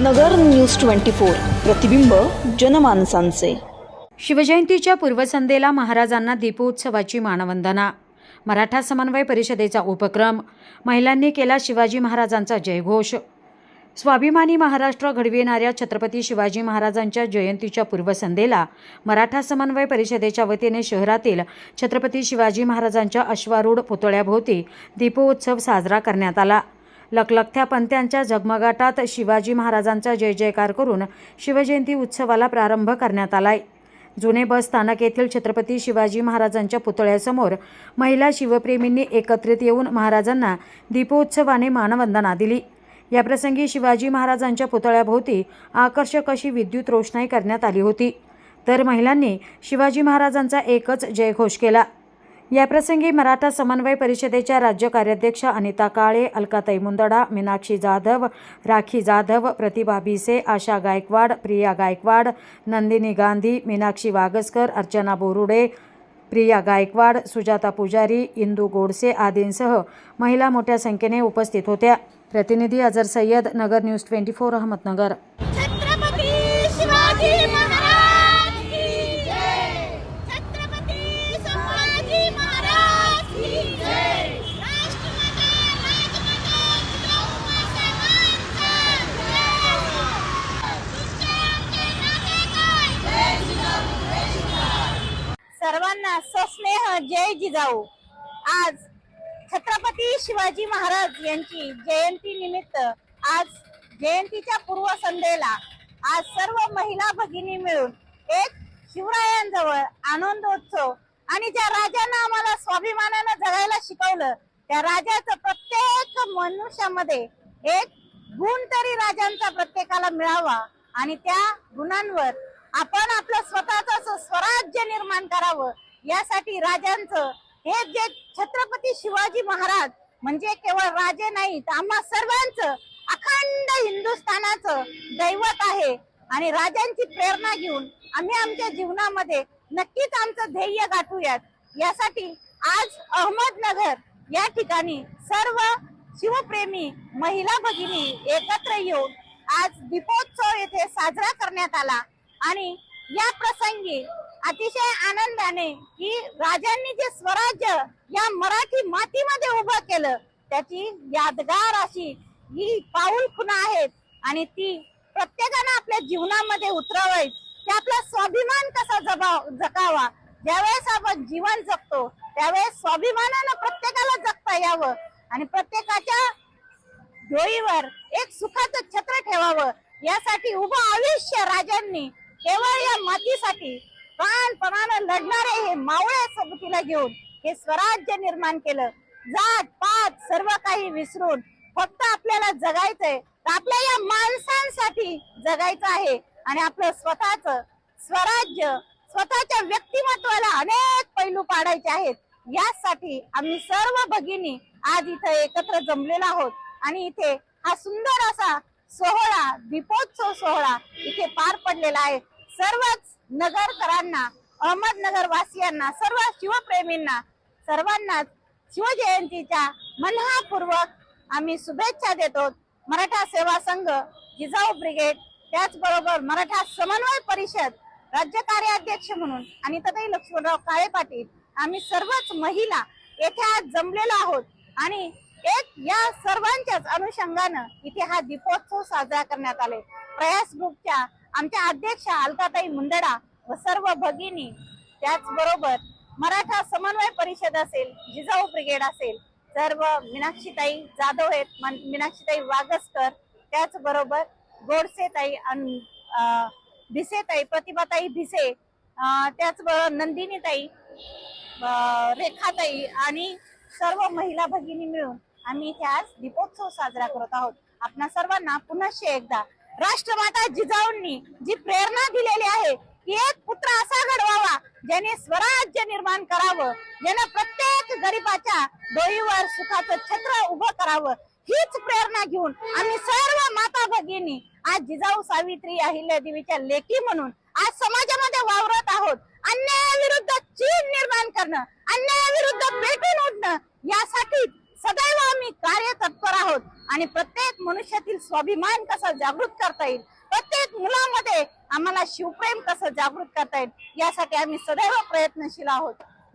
नगर news twenty four. प्रतिबिंब जनमानसांचे. शिवजयंतीच्या पूर्वसंध्येला महाराजांना दीपोत्सवाची मानवंदना. मराठा समन्वय परिषदेचा उपक्रम. महिलांनी केला शिवाजी महाराजांचा जयघोष. स्वाभिमानी महाराष्ट्र घडविणाऱ्या छत्रपती शिवाजी महाराजांच्या जयंतीच्या पूर्वसंध्येला मराठा समन्वय परिषदेच्या वतीने शहरातील छत्रपती शिवाजी महाराजांच्या अश्वारूढ पुतळ्याभोवती दीपोत्सव साजरा करण्यात आला. लखलखत्या पंत्यांच्या झगमगाटात शिवाजी महाराजांचा जय जयकार करून शिवजयंती उत्सवाला प्रारंभ करण्यात आलाय. जुने बस स्थानक येथील छत्रपती शिवाजी महाराजांच्या पुतळ्यासमोर महिला शिवप्रेमींनी एकत्रित येऊन महाराजांना दीपोत्सवाने मानवंदना दिली. याप्रसंगी शिवाजी महाराजांच्या पुतळ्याभोवती आकर्षक अशी विद्युत रोषणाई करण्यात आली होती. तर महिलांनी शिवाजी महाराजांचा एकच जयघोष केला. याप्रसंगी मराठा समन्वय परिषदेच्या राज्य कार्याध्यक्ष अनिता काळे अलकाताई मुंदडा मीनाक्षी जाधव राखी जाधव प्रतिभा भिसे आशा गायकवाड प्रिया गायकवाड नंदिनी गांधी मीनाक्षी वागसकर अर्चना बोरुडे प्रिया गायकवाड सुजाता पुजारी इंदू गोडसे आदींसह महिला मोठ्या संख्येने उपस्थित होत्या. प्रतिनिधी Azar Sayyad Nagar News twenty four Ahmednagar. जय जिजाऊ आज छत्रपती शिवाजी महाराज यांची जयंती निमित्त आज जयंतीच्या पूर्वसंध्येला आज सर्व महिला भगिनी मिळून एक शिवरायांजवळ आनंदोत्सव आणि ज्या राजानं आम्हाला स्वाभिमानानं जगायला शिकवलं त्या राजाचं प्रत्येक मनुष्यामध्ये एक गुण तरी राजांचा प्रत्येकाला मिळावा आणि त्या गुणांवर आपण आपलं स्वतःच असं स्वराज्य निर्माण करावं. यासाठी राजांचं हे जे छत्रपती शिवाजी महाराज म्हणजे केवळ राजे नाही तर आम्हा सर्वांचं अखंड हिंदुस्थानाचं दैवत आहे. आणि राजांची प्रेरणा घेऊन आम्ही आमच्या जीवनामध्ये नक्कीच आमचं ध्येय गाठूयात. यासाठी आज अहमदनगर या ठिकाणी सर्व शिवप्रेमी महिला भगिनी एकत्र येऊन आज दीपोत्सव येथे साजरा करण्यात आला. आणि या प्रसंगी अतिशय आनंदाने की राजांनी जे स्वराज्य या मराठी मातीमध्ये उभं केलं त्याची यादगार अशी ही पाऊल खुणा आहेत आणि ती प्रत्येकानं आपल्या जीवनामध्ये उतरवावी. की आपला स्वाभिमान कसा जबाव जगावा? ज्यावेळेस आपण जीवन जगतो त्यावेळेस स्वाभिमानानं प्रत्येकाला जगता यावं आणि प्रत्येकाच्या डोईवर एक सुखाचं छत्र ठेवावं. यासाठी उभं आयुष्य राजांनी केवळ या मातीसाठी. प्राणपणानं लढणारे हे मावळे सबतीला घेऊन हे स्वराज्य निर्माण केलं. जात पात सर्व काही विसरून फक्त आपल्याला जगायचंय. तर आपल्या या माणसांसाठी जगायचं आहे. आणि आपलं स्वतःच स्वराज्य स्वतःच्या व्यक्तिमत्वाला अनेक पैलू पाडायचे आहेत. यासाठी आम्ही सर्व भगिनी आज इथे एकत्र जमलेलो आहोत. आणि इथे हा सुंदर असा सोहळा दीपोत्सव सोहळा इथे पार पडलेला आहे. सर्वच नगरकरांना अहमदनगर वासियांना सर्व शिवप्रेमींना सर्वांनाच शिवजयंतीच्या मनहापूर्वक आम्ही शुभेच्छा देतो. मराठा सेवा संघ जिजाऊ ब्रिगेड त्याचबरोबर मराठा समन्वय परिषद राज्य कार्याध्यक्ष म्हणून आणि तथाही लक्ष्मणराव काळे पाटील आम्ही सर्वच महिला येथे आज जमलेलो आहोत. आणि एक या सर्वांच्याच अनुषंगानं इथे हा दीपोत्सव साजरा करण्यात आले. प्रयास ग्रुपच्या आमच्या अध्यक्षा अलकाताई मुंदडा व सर्व भगिनी त्याचबरोबर मराठा समन्वय परिषद असेल जिजाऊ ब्रिगेड असेल सर्व मीनाक्षीताई जाधव आहेत मन- मीनाक्षीताई वागसकर त्याचबरोबर गोडसेताई आणि भिसेताई प्रतिभाताई भिसे त्याचबरोबर नंदिनीताई रेखाताई आणि सर्व महिला भगिनी मिळून आम्ही इथे आज दीपोत्सव साजरा करत आहोत. आपणा सर्वांना पुन्हा एकदा राष्ट्रमाता जिजाऊंनी जी प्रेरणा दिलेली आहे की एक पुत्र असा घडवावा ज्याने स्वराज्य निर्माण करावं ज्याने प्रत्येक गरीबाच्या डोईवर सुखाचं छत्र उभं करावं हीच प्रेरणा घेऊन आम्ही सर्व माता भगिनी आज जिजाऊ सावित्री अहिल्या देवीच्या लेखी म्हणून आज समाजामध्ये वावरत आहोत. अन्यायाविरुद्ध चीन निर्माण करणं अन्यायाविरुद्ध पेटून उठणं यासाठी सदैव आम्ही कार्यतत्पर आहोत. आणि प्रत्येक मनुष्यातील स्वाभिमान कसा जागृत करता येईल? प्रत्येक मुलामध्ये आम्हाला शिवप्रेम कसं जागृत करता येईल? यासाठी आम्ही सदैव प्रयत्नशील आहोत.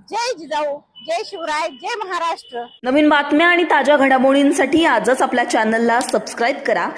जय जिजाऊ जय शिवराय जय महाराष्ट्र. नवीन बातम्या आणि ताज्या घडामोडींसाठी आजच आपल्या चॅनलला सबस्क्राईब करा.